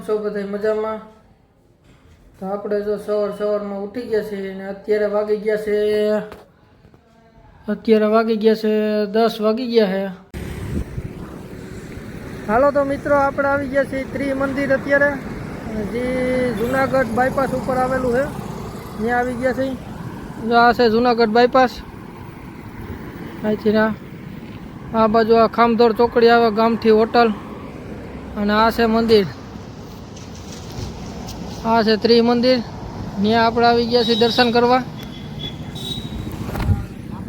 કેમ છો બધા મજામાં? તો આપણે જો સવાર સવારમાં ઉઠી ગયા છીએ અને અત્યારે વાગી ગયા છે, અત્યારે વાગી ગયા છે દસ વાગી ગયા છે. હાલો તો મિત્રો, આપણે આવી ગયા છીએ ત્રી મંદિર અત્યારે જે જુનાગઢ બાયપાસ ઉપર આવેલું છે, ત્યાં આવી ગયા છે જો આ છે જુનાગઢ બાયપાસ અહીંથી ના, આ બાજુ આ ખામધોર ચોકડી આવે ગામથી હોટલ. અને આ છે મંદિર. આ છે ત્રિમંદિર. ત્યાં આપણે આવી ગયા છીએ દર્શન કરવા.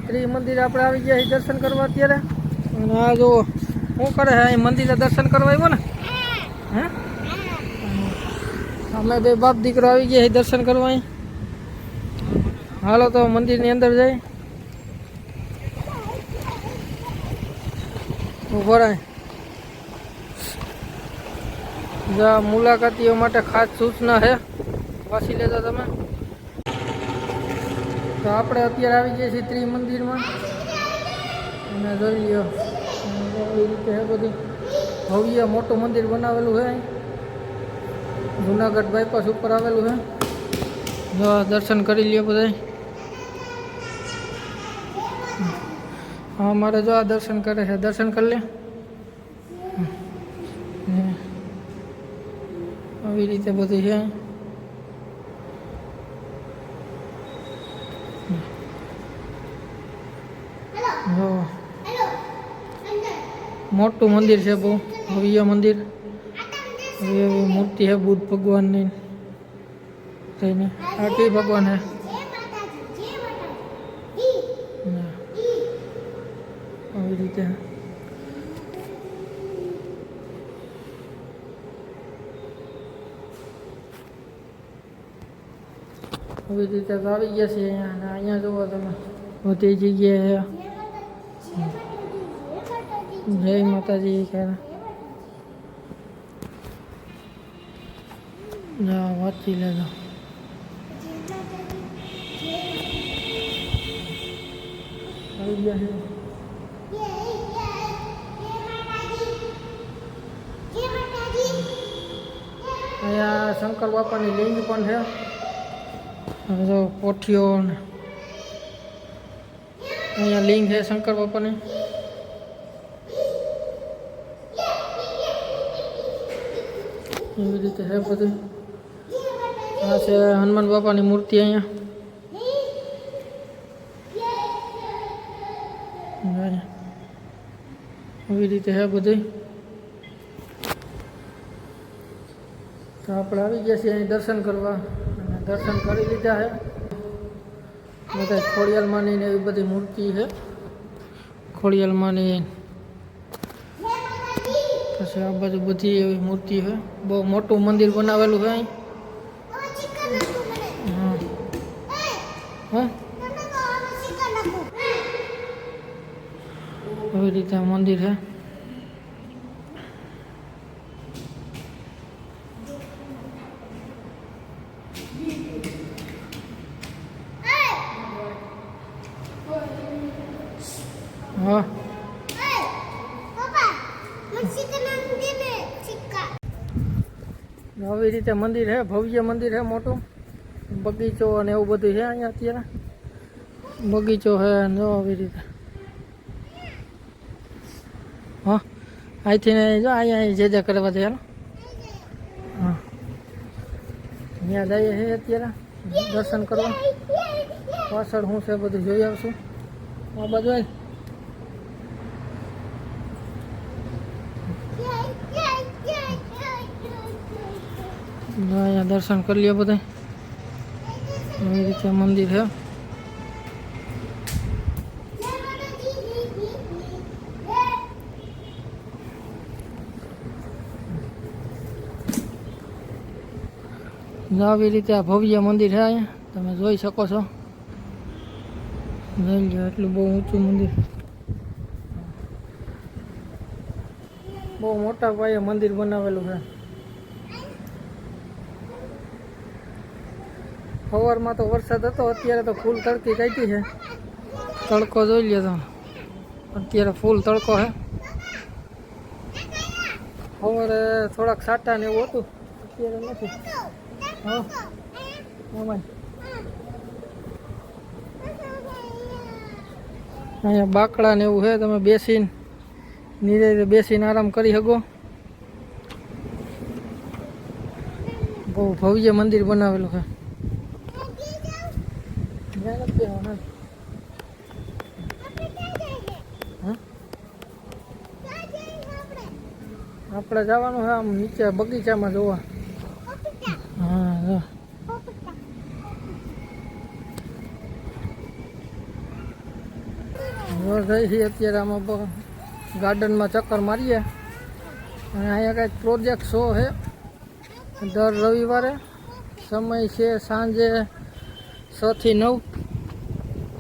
ત્રિમંદિર આપણે આવી ગયા છીએ દર્શન કરવા અત્યારે. અને આ જો શું કરે છે? અહીં મંદિરે દર્શન કરવા આવ્યો ને? હે? અમે બે બાપ દીકરો આવી ગયા છીએ દર્શન કરવા હાલો તો મંદિરની અંદર જઈ. ઊભો રહે. જા મુલાકાતીઓ માટે ખાસ સૂચના છે વાંચી લેજો તમે. તો આપણે અત્યારે આવી જઈએ છીએ ત્રિમંદિરમાં. અને જોઈ લ્યો એવી રીતે છે બધું. ભવ્ય મોટું મંદિર બનાવેલું છે જુનાગઢ બાયપાસ ઉપર આવેલું છે. જો દર્શન કરી લ્યો બધા હા, મારે જો આ દર્શન કરે છે. દર્શન કરી લે. આવી રીતે બધી છે. મોટું મંદિર છે બહુ, ભવ્ય મંદિર. એવી મૂર્તિ છે બુદ્ધ ભગવાનની. થઈને આ કઈ ભગવાન છે ને આવી રીતે આવી રીતે તો આવી ગયા છે અહીંયા અહીંયા જુઓ તમે. બધી જગ્યાએ જય માતાજી કે ના, વાંચી લેજો. આવી ગયા છે. અહીંયા શંકર બાપાની લિંગ પણ છે. જો કોઠીઓ અહીંયા લિંગ છે શંકર બાપાની. એવી રીતે છે બધું. આ છે હનુમાન બાપાની મૂર્તિ અહીંયા. એવી રીતે છે બધું. તો આપણે આવી ગયા છીએ અહીં દર્શન કરવા. દર્શન કરી લીધા છે. બધા ખોડિયાલમાંની ને એવી બધી મૂર્તિ છે. ખોડિયાલમાંની પછી આ બાજુ બધી એવી મૂર્તિ છે. બહુ મોટું મંદિર બનાવેલું છે અહીં. એવી રીતે મંદિર છે. આવી રીતે મંદિર છે ભવ્ય મંદિર છે મોટું. બગીચો અને એવું બધું છે અહીંયા અત્યારે. બગીચો છે જો આવી રીતે. હા, અહીંથી ને જો અહીંયા જે જે કરવા છે હા. ત્યાં જઈએ છીએ અત્યારે, દર્શન કરવા. પાછળ શું છે બધું જોઈ આવશું. આ બાજુ આય. જો અહીંયા દર્શન કરી લ્યો બધા. એવી રીતે મંદિર છે. જો આવી રીતે આ ભવ્ય મંદિર છે અહીંયા. તમે જોઈ શકો છો. જોઈ લો એટલું બહુ ઊંચું મંદિર. બહુ મોટા પાયે મંદિર બનાવેલું છે. સવારમાં તો વરસાદ હતો, અત્યારે તો ફૂલ તડકી કાઢી છે. તડકો જોઈ લ્યો તો અત્યારે ફૂલ તડકો છે. સવારે થોડાક સાટા ને એવું હતું. અત્યારે નથી. હા. અહીંયા બાકડા ને એવું છે, તમે બેસીને નીરે બેસીને આરામ કરી શકો. બહુ ભવ્ય મંદિર બનાવેલું છે ત્યાં નથી બેસવાનું. હા? આપણે જવાનું છે આમ નીચે બગીચામાં જોવા. હા જઈ છીએ અત્યારે આમાં ગાર્ડનમાં ચક્કર મારીએ. અને અહીંયા કંઈક પ્રોજેક્ટ શો છે. દર રવિવારે સમય છે સાંજે છથી નવ.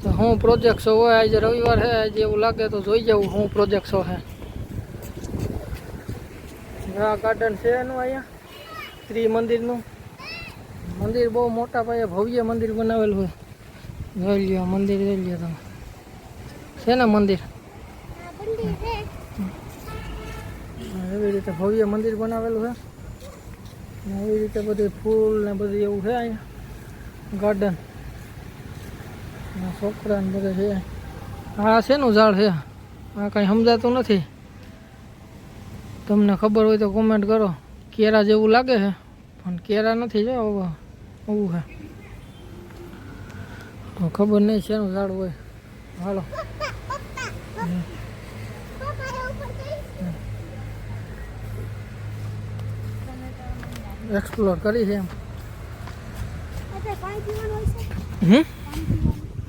તો હું પ્રોજેક્ટ શો હોય, આજે રવિવાર છે, આજે એવું લાગે તો જોઈ જવું હું પ્રોજેક્ટ શો છે. આ ગાર્ડન છે એનું અહીંયા. ત્રિમંદિરનું. મંદિર બહુ મોટા પાયે ભવ્ય મંદિર બનાવેલું હોય. જોઈ લ્યો, મંદિર જોઈ લ્યો તમે. છે ને મંદિર? એવી રીતે ભવ્ય મંદિર બનાવેલું છે. એવી રીતે બધી ફૂલ ને બધું એવું છે અહીંયા. ગાર્ડન છોકરા ને બધા છે. આ શેનું ઝાડ છે? આ કંઈ સમજાતું નથી. તમને ખબર હોય તો કોમેન્ટ કરો. કેરા જેવું લાગે છે પણ કેરા નથી જો આવું. છે. ખબર નહીં શેનું ઝાડ હોય. હાલો. એક્સપ્લોર કરી છે એમ.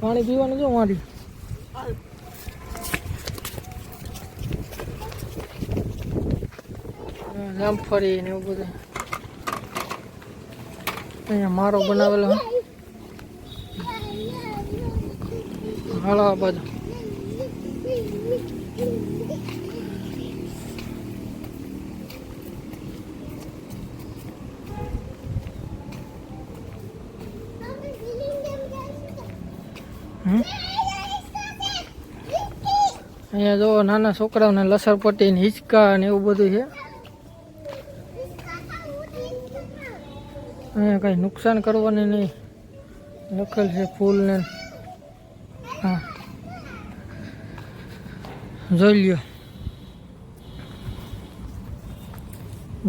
પાણી પીવાનું જો વાંડી જામફળી ને એવું બધું. અહીંયા મારો બનાવેલો. હાલો આ બાજુ અહીંયા જો નાના છોકરાઓને લસરપટ્ટી ને હિંચકા ને એવું બધું છે. અહીંયા કંઈ નુકસાન કરવાની નહીં. લખેલ છે ફૂલને હા. જોઈ લ્યો.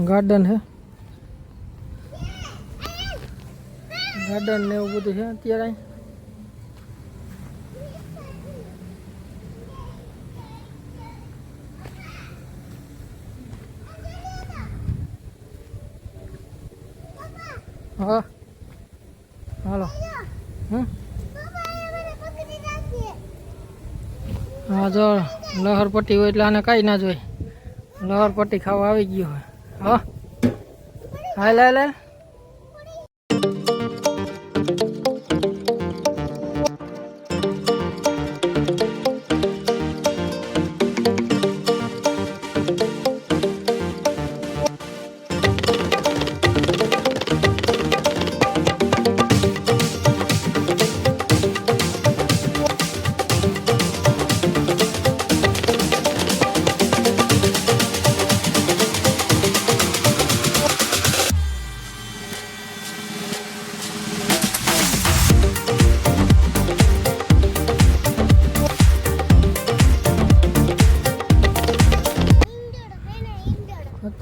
ગાર્ડન છે ગાર્ડન ને એવું બધું છે અત્યારે. હા. હાલો. હા, જો લહરપટ્ટી હોય એટલે આને કાંઈ ના જોઈ. લહરપટ્ટી ખાવા આવી ગયો હોય. હા. હાલ હાલ.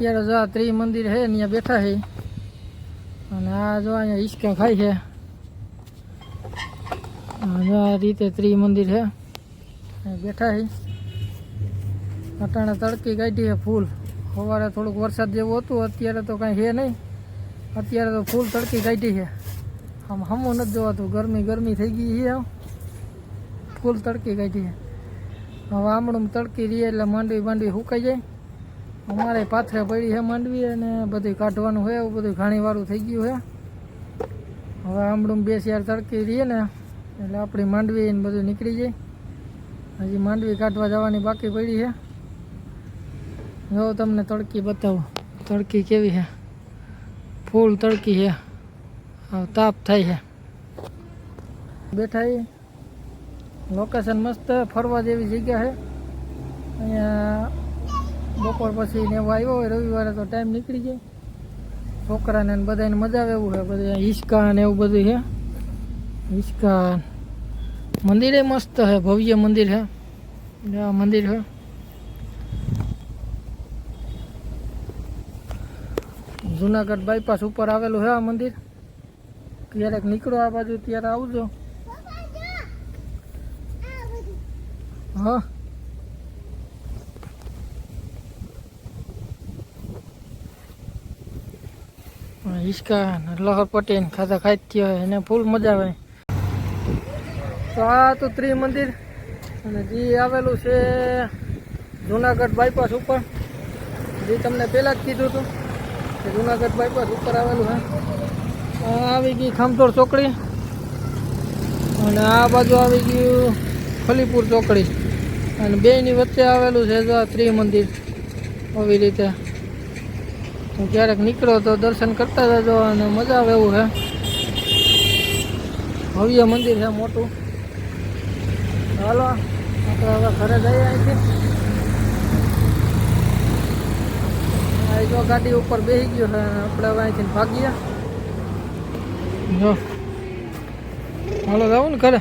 અત્યારે જો આ ત્રી મંદિર છે અહીંયા બેઠા છે. અને આ જો અહીંયા હિંચકા ખાય છે. જો આ રીતે ત્રી મંદિર છે. બેઠા છે. અટાણે તડકી કાઢી છે ફૂલ. સવારે થોડુંક વરસાદ જેવું હતું, અત્યારે તો કાંઈ છે નહીં. અત્યારે તો ફૂલ તડકી કાઢી છે. આમ હમું નથી જોવાતું, ગરમી ગરમી થઈ ગઈ છે. ફૂલ તડકી કાઢી છે. હવે આમણું તડકી રહી એટલે માંડવી માંડવી સુકાઈ જાય. અમારે પાથરે પડી છે માંડવી અને બધું કાઢવાનું હોય એવું બધું ઘાણીવાળું થઈ ગયું છે. હવે આમડું બે ચાર તડકી રહીએ ને, એટલે આપણી માંડવી ને બધું નીકળી જાય. હજી માંડવી કાઢવા જવાની બાકી પડી છે. જો તમને તડકી બતાવો, તડકી કેવી છે? ફૂલ તડકી છે. તાપ થાય છે. બેઠા લોકેશન મસ્ત, ફરવા જેવી જગ્યા છે. અહીંયા બપોર પછી ને એવો આવ્યો હોય રવિવારે તો ટાઈમ નીકળી જાય. છોકરાને બધાને મજા આવે એવું છે બધા હિંચકા ને એવું બધું છે હિંચકા મંદિરે મસ્ત છે ભવ્ય મંદિર છે મંદિર છે જુનાગઢ બાયપાસ ઉપર આવેલું છે આ મંદિર. ક્યારેક નીકળો આ બાજુ ત્યારે આવજો. હા. હિંચકા ને લહર પટેલ ખાતા ખાઈ થયો હોય, એને ફૂલ મજા આવે. તો આ તો ત્રિમંદિર. અને જે આવેલું છે જુનાગઢ બાયપાસ ઉપર. જે તમને પહેલાં જ કીધું હતું કે જુનાગઢ બાયપાસ ઉપર આવેલું છે. આવી ગઈ ખામતોડ ચોકડી. અને આ બાજુ આવી ગયું ખલીપુર ચોકડી. અને બેયની વચ્ચે આવેલું છે જો આ ત્રિમંદિર. આવી રીતે હું ક્યારેક નીકળો તો દર્શન કરતા જજો અને મજા આવે એવું છે ભવ્ય મંદિર છે મોટું. હાલો, આપણે હવે ઘરે જઈએ અહીંથી જો ગાડી ઉપર બેસી ગયો છે આપણે હવે અહીંથી ભાગીએ. જો. હાલો જાવું ને ઘરે.